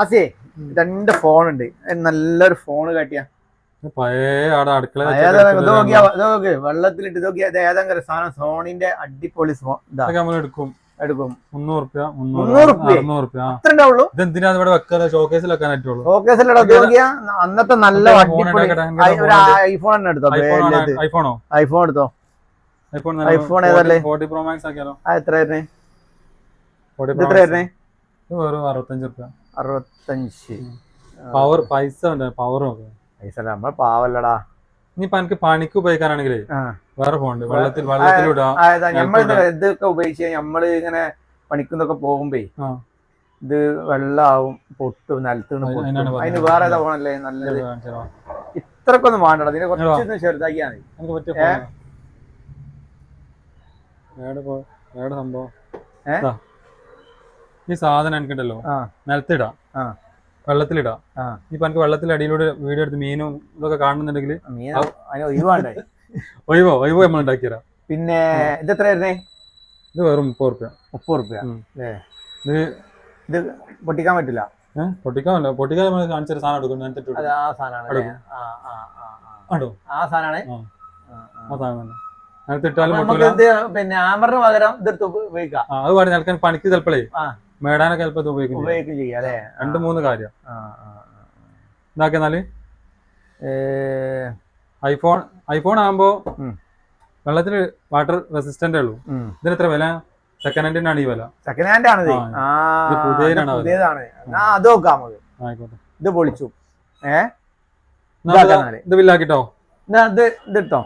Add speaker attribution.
Speaker 1: ആസിയേ രണ്ട് ഫോൺ ഉണ്ട്. നല്ലൊരു ഫോൺ കാട്ടിയാ. വെള്ളത്തിലിട്ട് ഏതെങ്കിലും സാധനം? സോണിന്റെ അടിപൊളി
Speaker 2: എടുക്കും.
Speaker 1: അന്നത്തെ നല്ല ഐഫോൺ തന്നെ എടുത്തോ?
Speaker 2: ഐഫോണോ
Speaker 1: ഐഫോൺ എടുത്തോ?
Speaker 2: ഐഫോൺ
Speaker 1: ഏതല്ലേ? എത്ര എത്ര
Speaker 2: വെറും അറുപത്തഞ്ച് റുപ്യ
Speaker 1: അറുപത്തഞ്ച്.
Speaker 2: പവർ പൈസ പവർ
Speaker 1: പൈസ നമ്മൾ പാവല്ലടാ.
Speaker 2: ഇനി എനിക്ക് പണിക്ക്
Speaker 1: ഉപയോഗിക്കാനാണെങ്കിൽ.
Speaker 2: വേറെ ഫോൺ വെള്ളത്തിൽ വെള്ളത്തിലൂടെ
Speaker 1: നമ്മൾ ഇതൊക്കെ ഉപയോഗിച്ച് നമ്മൾ ഇങ്ങനെ പണിക്കുന്നൊക്കെ പോകുമ്പേ. ഇത് വെള്ളാവും പൊട്ടും നിലത്ത് വീണ്
Speaker 2: അതിനാണ്
Speaker 1: പൊട്ടും. അതിന് വേറെ ഏതാ പോണല്ലേ നല്ലത്? ഇത്രക്കൊന്നും വേണ്ടടാ ഇതിനെ കുറച്ചൊന്ന് ചെറുതാക്കിയാ മതി.
Speaker 2: എനിക്ക് പറ്റിയ
Speaker 1: ഏ?
Speaker 2: പോ ഏടെ സംഭവം?
Speaker 1: ഏ?
Speaker 2: ഈ സാധനം എനിക്കുണ്ടല്ലോ നിലത്തിടാം. വെള്ളത്തിലിടാം. ഇപ്പൊ എനിക്ക് വെള്ളത്തിൽ അടിയിലൂടെ വീഡിയോ എടുത്ത് മീനും ഇതൊക്കെ കാണുന്നുണ്ടെങ്കിൽ ഒഴിവോ? ഒഴിവോ നമ്മൾ ഉണ്ടാക്കിയരാ
Speaker 1: പിന്നെ ഇത് എത്ര
Speaker 2: ഇത് വെറും മുപ്പത് റുപ്യ.
Speaker 1: മുപ്പത് റുപ്യ.
Speaker 2: ഇത്
Speaker 1: ഇത് പൊട്ടിക്കാൻ പറ്റില്ല?
Speaker 2: പൊട്ടിക്കാൻ പൊട്ടിക്കാമല്ലോ പൊട്ടിക്കാൻ നമ്മൾ കാണിച്ചൊരു സാധനം എടുക്കും. ഞാൻ
Speaker 1: ആ സാധനമാണ് ആ ആ സാധനമാണ്?
Speaker 2: സാധനം
Speaker 1: പിന്നെ ആമറിന് പകരം ഇതെടുത്ത് ഉപയോഗിക്കാം.
Speaker 2: അത് പറഞ്ഞു പണിക്ക് ചിലപ്പോഴേ. മേടാനൊക്കെ ചിലപ്പോൾ ഇത് ഉപയോഗിക്കും.
Speaker 1: ഉപയോഗിക്കും ചെയ്യാം അല്ലേ?
Speaker 2: രണ്ട് മൂന്ന് കാര്യം.
Speaker 1: ഇതാക്കിയെന്നാൽ
Speaker 2: ഐഫോൺ ഐഫോൺ ആകുമ്പോ. വെള്ളത്തിൽ വാട്ടർ റെസിസ്റ്റന്റ് ഉള്ളൂ. ഇതിന് എത്ര വില? സെക്കൻഡ് ഹാൻഡിനാണ് ഈ വില.
Speaker 1: സെക്കൻഡ് ഹാൻഡ്
Speaker 2: ആണ്.
Speaker 1: പുതിയതാണ് ആ അത് നോക്കാം നമുക്ക്. ഇത് പൊളിച്ചു. ഏ?
Speaker 2: ഇത് ബില്ലാക്കിട്ടോ
Speaker 1: ഇത് ഇത് എടുത്തോ?